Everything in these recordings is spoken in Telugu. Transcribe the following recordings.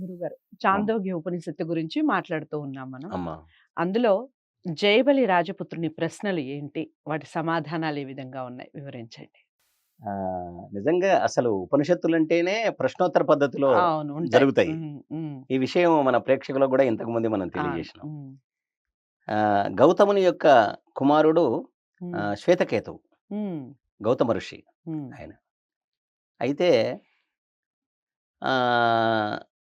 గురుగారు. చాందోగ్య ఉపనిషత్తు గురించి మాట్లాడుతూ ఉన్నాం మనం. అందులో జయబలి రాజపుత్రుని ప్రశ్నలు ఏంటి? వాటి సమాధానాలు ఏ విధంగా ఉన్నాయి? వివరించండి. నిజంగా అసలు ఉపనిషత్తులు అంటేనే ప్రశ్నోత్తర పద్ధతిలో. జరుగుతాయి. ఈ విషయం మన ప్రేక్షకులకు కూడా ఇంతకు ముందు మనం తెలియజేసినాం. గౌతముని యొక్క కుమారుడు శ్వేతకేతువు. గౌతమ ఋషి ఆయన. అయితే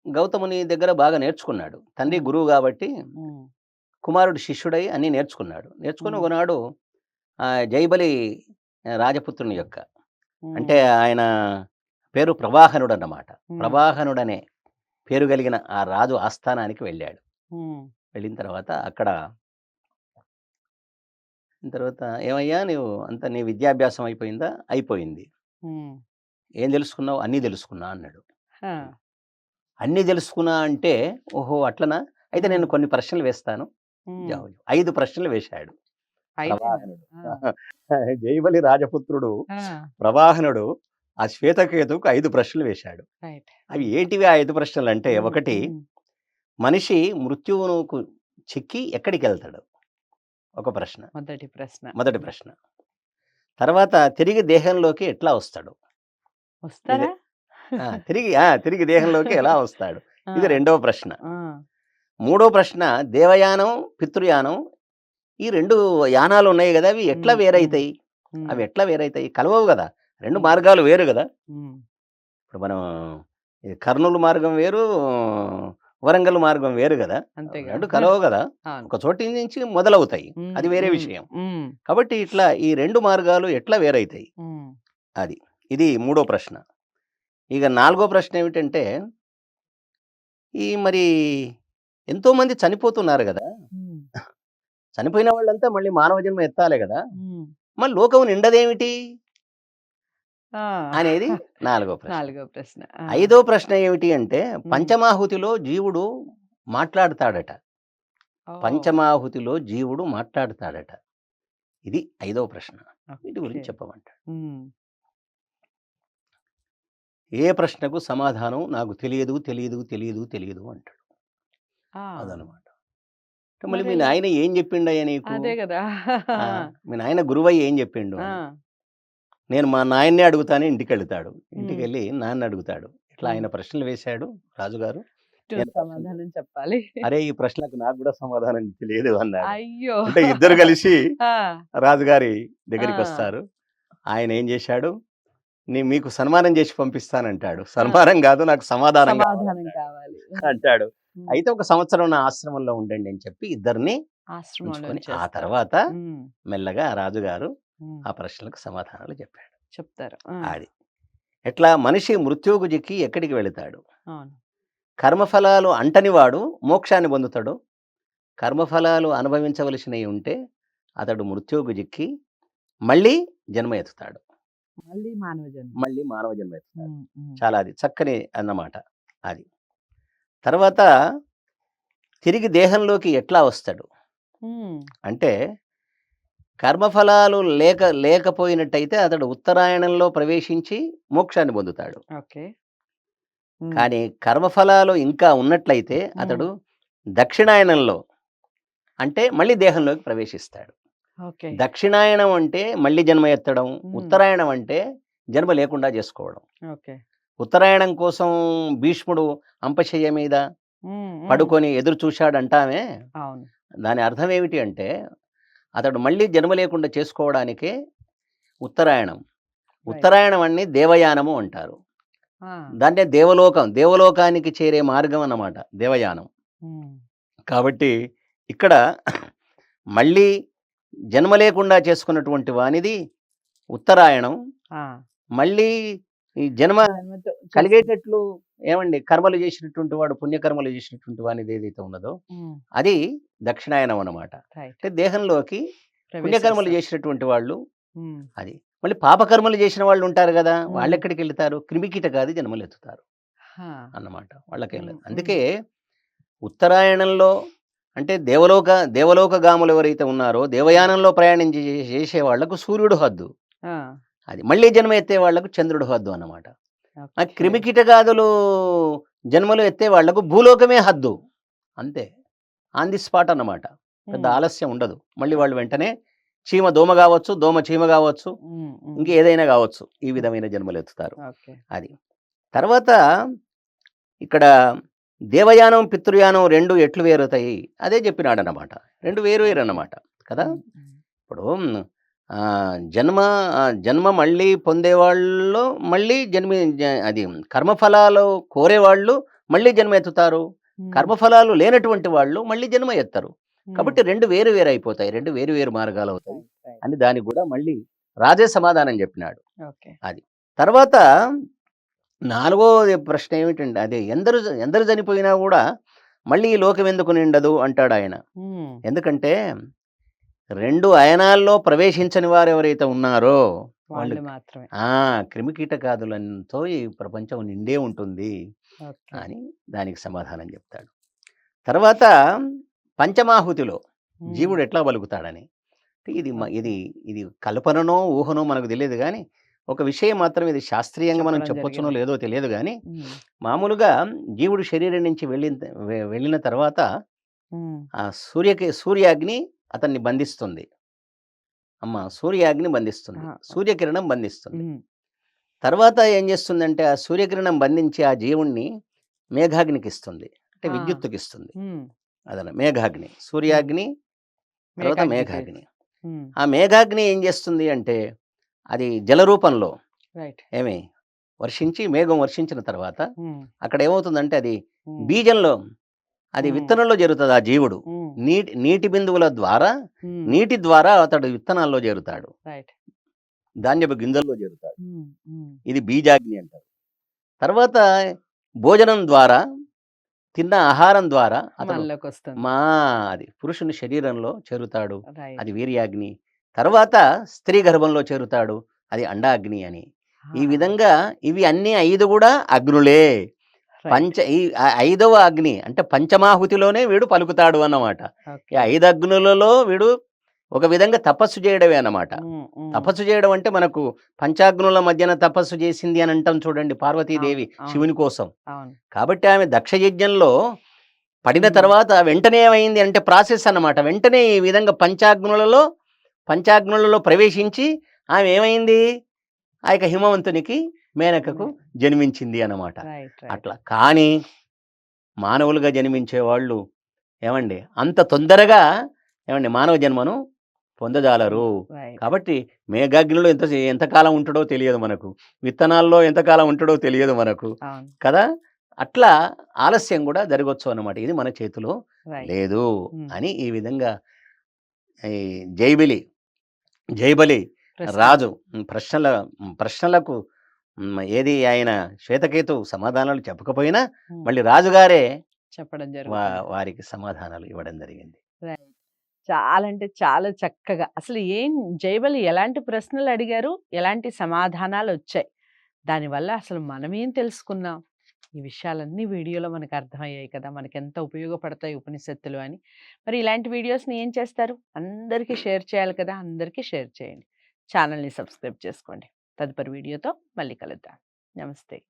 గౌతముని దగ్గర బాగా నేర్చుకున్నాడు. తండ్రి. గురువు కాబట్టి కుమారుడు శిష్యుడై అన్ని నేర్చుకున్నాడు. నేర్చుకుని. ఒకనాడు ఆ, జైబలి రాజపుత్రుని యొక్క అంటే ఆయన పేరు ప్రవాహనుడు అన్నమాట ప్రవాహనుడనే పేరు కలిగిన ఆ రాజు ఆస్థానానికి వెళ్ళాడు. వెళ్ళిన తర్వాత అక్కడ తర్వాత ఏమయ్యా నీవు అంత నీ విద్యాభ్యాసం అయిపోయిందా? అయిపోయింది. ఏం తెలుసుకున్నావు? అన్నీ తెలుసుకున్నా అన్నాడు. అన్నీ తెలుసుకున్నా అంటే ఓహో! అట్లనా? అయితే నేను కొన్ని ప్రశ్నలు వేస్తాను. ఐదు ప్రశ్నలు వేశాడు. జైబలి రాజపుత్రుడు ప్రవాహనుడు ఆ శ్వేతకేతుకు ఐదు ప్రశ్నలు వేశాడు. అవి ఏంటివి ఆ ఐదు ప్రశ్నలు అంటే ఒకటి మనిషి మృత్యువుకు చిక్కి ఎక్కడికి వెళ్తాడు ఒక ప్రశ్న. మొదటి ప్రశ్న. మొదటి ప్రశ్న. తర్వాత తిరిగి దేహంలోకి ఎట్లా వస్తాడు? వస్తారా? తిరిగి ఆ, తిరిగి దేహంలోకి ఎలా వస్తాడు? ఇది రెండవ ప్రశ్న. మూడో ప్రశ్న దేవయానం పితృయానం ఈ రెండు యానాలు ఉన్నాయి కదా అవి ఎట్లా వేరైతాయి? అవి ఎట్లా వేరైతాయి? కలవవు కదా. రెండు మార్గాలు వేరు కదా. ఇప్పుడు మనం కర్నూలు మార్గం వేరు వరంగల్ మార్గం వేరు కదా. రెండు కలవవు కదా. ఒక చోటి నుంచి మొదలవుతాయి. అది వేరే విషయం. కాబట్టి ఇట్లా ఈ రెండు మార్గాలు ఎట్లా వేరైతాయి? అది ఇది మూడో ప్రశ్న. ఇక నాలుగో ప్రశ్న ఏమిటంటే ఈ మరి ఎంతో మంది చనిపోతున్నారు కదా! చనిపోయిన వాళ్ళంతా మళ్ళీ మానవ జన్మ ఎత్తాలే కదా. మళ్ళీ లోకం నిండదేమిటి? అనేది నాలుగో ప్రశ్న. నాలుగో ప్రశ్న. ఐదో ప్రశ్న ఏమిటి అంటే పంచమాహుతిలో జీవుడు మాట్లాడతాడట. పంచమాహుతిలో జీవుడు మాట్లాడతాడట. ఇది ఐదో ప్రశ్న. వీటి గురించి. చెప్పమంటాడు. ఏ ప్రశ్నకు సమాధానం నాకు తెలియదు తెలియదు తెలియదు తెలియదు అంటాడు. అదనమాట. మళ్ళీ మీ నాయన ఏం చెప్పిండయ్యా నీకు? అదే కదా! మీ నాయన గురువయ్య ఏం చెప్పిండు. నేను మా నాయన్నే అడుగుతానే ఇంటికి వెళ్తాడు ఇంటికి. వెళ్ళి నాన్న అడుగుతాడు. ఇట్లా ఆయన ప్రశ్నలు వేశాడు రాజుగారు? సమాధానం చెప్పాలి. అరే ఈ ప్రశ్నకు నాకు కూడా సమాధానం తెలియదు అన్నాడు. అయ్యో! అంటే ఇద్దరు కలిసి రాజుగారి దగ్గరికి. వస్తారు ఆయన ఏం చేశాడు? నీ మీకు సన్మానం చేసి పంపిస్తానంటాడు. సన్మానం కాదు నాకు సమాధానం కావాలి అంటాడు. అయితే ఒక సంవత్సరం నా ఆశ్రమంలో ఉండండి అని చెప్పి ఇద్దరిని ఆ. తర్వాత మెల్లగా రాజుగారు ఆ ప్రశ్నలకు సమాధానాలు చెప్పాడు చెప్తారు. అది. ఎట్లా? మనిషి మృత్యువుకు జిక్కి ఎక్కడికి వెళతాడు? కర్మఫలాలు అంటనివాడు మోక్షాన్ని పొందుతాడు. కర్మఫలాలు అనుభవించవలసినవి ఉంటే అతడు మృత్యువుకు జిక్కి మళ్ళీ జన్మ ఎత్తుతాడు. మళ్ళీ మానవ జన్మ. మళ్ళీ మానవ జన్మ చాలా అది చక్కని అన్నమాట అది. తర్వాత తిరిగి దేహంలోకి ఎట్లా వస్తాడు? అంటే కర్మఫలాలు లేక లేకపోయినట్టయితే అతడు ఉత్తరాయణంలో ప్రవేశించి మోక్షాన్ని పొందుతాడు. ఓకే. కానీ కర్మఫలాలు ఇంకా ఉన్నట్లయితే అతడు దక్షిణాయనంలో అంటే మళ్ళీ దేహంలోకి ప్రవేశిస్తాడు. దక్షిణాయనం అంటే మళ్ళీ జన్మ ఎత్తడం. ఉత్తరాయణం అంటే జన్మ లేకుండా చేసుకోవడం. ఉత్తరాయణం కోసం భీష్ముడు అంపశయ్య మీద పడుకొని ఎదురు చూశాడంటామే. దాని అర్థం ఏమిటి అంటే అతడు మళ్ళీ జన్మ లేకుండా చేసుకోవడానికే ఉత్తరాయణం. ఉత్తరాయణం అన్ని దేవయానము అంటారు. దాన్నే దేవలోకం దేవలోకానికి చేరే మార్గం అన్నమాట దేవయానం. కాబట్టి ఇక్కడ మళ్ళీ జన్మ లేకుండా చేసుకున్నటువంటి వానిది ఉత్తరాయణం. మళ్ళీ ఈ జన్మ కలిగేటట్లు ఏమండి? కర్మలు చేసినటువంటి వాడు పుణ్యకర్మలు చేసినటువంటి వానిది ఏదైతే ఉన్నదో అది దక్షిణాయనం అన్నమాట. రైట్. అంటే దేహంలోకి పుణ్యకర్మలు. చేసినటువంటి వాళ్ళు అది. మళ్ళీ పాపకర్మలు చేసిన వాళ్ళు ఉంటారు కదా. వాళ్ళు ఎక్కడికి వెళ్తారు? క్రిమికీటకాది జన్మలు ఎత్తుతారు అన్నమాట. వాళ్ళకి మ్మ్, అందుకే ఉత్తరాయణంలో అంటే దేవలోక దేవలోక గాములు ఎవరైతే ఉన్నారో దేవయానంలో ప్రయాణం చేసే వాళ్ళకు సూర్యుడు హద్దు. అది మళ్ళీ జన్మ ఎత్తే వాళ్ళకు చంద్రుడు హద్దు అన్నమాట. ఆ ఓకే. క్రిమికీటకాదులు జన్మలు ఎత్తే వాళ్ళకు భూలోకమే హద్దు. అంతే. ఆన్ ది స్పాట్ అన్నమాట. పెద్ద ఆలస్యం ఉండదు. మళ్ళీ వాళ్ళు వెంటనే చీమ దోమ కావచ్చు దోమ చీమ కావచ్చు ఇంకేదైనా కావచ్చు ఈ విధమైన జన్మలు ఎత్తుతారు. అది. తర్వాత ఇక్కడ దేవయానం పితృయానం రెండు ఎట్లు వేరుతాయి? అదే చెప్పినాడు అన్నమాట రెండు వేరు వేరు అన్నమాట కదా ఇప్పుడు ఆ, జన్మ జన్మ మళ్ళీ పొందేవాళ్ళు మళ్ళీ జన్మి అది కర్మఫలాలు కోరేవాళ్ళు మళ్ళీ జన్మ ఎత్తుతారు. కర్మఫలాలు లేనటువంటి వాళ్ళు మళ్ళీ జన్మ ఎత్తరు. కాబట్టి రెండు వేరు వేరు అయిపోతాయి రెండు వేరు వేరు మార్గాలు అవుతాయి. అని దానికి కూడా మళ్ళీ రాజే సమాధానం చెప్పినాడు. ఓకే. తర్వాత నాలుగో ప్రశ్న ఏమిటంటే అదే ఎందరు ఎందరు చనిపోయినా కూడా మళ్ళీ ఈ లోకం ఎందుకు నిండదు అంటాడు ఆయన. ఎందుకంటే రెండు అయనాల్లో ప్రవేశించని వారు ఎవరైతే ఉన్నారో వాళ్ళు మాత్రమే. ఆ క్రిమికీటకాదులతో ఈ ప్రపంచం నిండే ఉంటుంది అని దానికి సమాధానం చెప్తాడు. తర్వాత పంచమాహుతిలో జీవుడు ఎట్లా బలుకుతాడని ఇది ఇది ఇది కల్పననో ఊహనో మనకు తెలియదు కానీ ఒక విషయం మాత్రం ఇది శాస్త్రీయంగా మనం చెప్పొచ్చునో. లేదో తెలియదు కానీ మామూలుగా జీవుడు శరీరం నుంచి వెళ్ళిన వెళ్ళిన తర్వాత ఆ సూర్యకి సూర్యాగ్ని అతన్ని బంధిస్తుంది. అమ్మ! సూర్యాగ్ని బంధిస్తుంది. సూర్యకిరణం బంధిస్తుంది. తర్వాత ఏం చేస్తుందంటే ఆ సూర్యకిరణం బంధించి ఆ జీవుణ్ణి మేఘాగ్నికి ఇస్తుంది. అంటే. విద్యుత్తుకి ఇస్తుంది. అదన మేఘాగ్ని. సూర్యాగ్ని తర్వాత మేఘాగ్ని. ఆ మేఘాగ్ని ఏం చేస్తుంది అంటే అది జల రూపంలో రైట్. ఏమి వర్షించి మేఘం వర్షించిన తర్వాత అక్కడ ఏమవుతుందంటే అది బీజంలో అది. విత్తనంలో జరుగుతుంది ఆ జీవుడు. నీటి నీటి బిందువుల ద్వారా నీటి ద్వారా అతడు విత్తనాల్లో చేరుతాడు. ధాన్యపు గింజల్లో చేరుతాడు. ఇది బీజాగ్ని అంటారు. తర్వాత భోజనం ద్వారా తిన్న ఆహారం ద్వారా వస్తుంది మా అది పురుషుని శరీరంలో చేరుతాడు. అది వీర్యాగ్ని తర్వాత స్త్రీ గర్భంలో చేరుతాడు. అది అండాగ్ని అని. ఈ విధంగా ఇవి అన్ని ఐదు కూడా అగ్నులే. పంచ ఈ ఐదవ అగ్ని అంటే పంచమాహుతిలోనే వీడు పలుకుతాడు అన్నమాట. ఈ ఐదు అగ్నులలో వీడు ఒక విధంగా తపస్సు చేయడమే అన్నమాట. తపస్సు చేయడం అంటే మనకు పంచాగ్నుల మధ్యన తపస్సు చేసింది అని అంటాం చూడండి పార్వతీదేవి. శివుని కోసం. కాబట్టి ఆమె దక్ష యజ్ఞంలో పడిన. తర్వాత వెంటనే ఏమైంది అంటే ప్రాసెస్ అన్నమాట. వెంటనే ఈ విధంగా పంచాగ్నులలో పంచాగ్నులలో ప్రవేశించి ఆమె ఏమైంది? ఆ యొక్క హిమవంతునికి మేనకకు జన్మించింది అన్నమాట. అట్లా. కానీ మానవులుగా జన్మించే వాళ్ళు ఏమండి? అంత తొందరగా ఏమండి? మానవ జన్మను పొందజాలరు. కాబట్టి మేఘాగ్నిలో ఎంత ఎంతకాలం ఉంటాడో తెలియదు మనకు. విత్తనాల్లో ఎంతకాలం ఉంటాడో తెలియదు మనకు. కదా? అట్లా ఆలస్యం కూడా జరగవచ్చు అన్నమాట. ఇది మన చేతిలో లేదు. అని ఈ విధంగా ఈ జైబిలి జైబలి. రాజు ప్రశ్నల ప్రశ్నలకు ఏది ఆయన శ్వేతకేతు సమాధానాలు చెప్పకపోయినా మళ్ళీ రాజుగారే చెప్పడం జరుగుతుంది. వారికి సమాధానాలు ఇవ్వడం జరిగింది. చాలా అంటే చాలా చక్కగా అసలు ఏం జైబలి ఎలాంటి ప్రశ్నలు అడిగారు ఎలాంటి సమాధానాలు వచ్చాయి దానివల్ల అసలు మనం ఏం తెలుసుకున్నాం? ఈ విషయాలన్నీ వీడియోలో మనకు అర్థమయ్యాయి కదా! మనకి ఎంత ఉపయోగపడతాయి ఉపనిషత్తులు అని. మరి ఇలాంటి వీడియోస్ని ఏం చేస్తారు? అందరికీ షేర్ చేయాలి కదా! అందరికీ షేర్ చేయండి. ఛానల్ని సబ్స్క్రైబ్ చేసుకోండి. తదుపరి వీడియోతో మళ్ళీ కలుద్దాం. నమస్తే.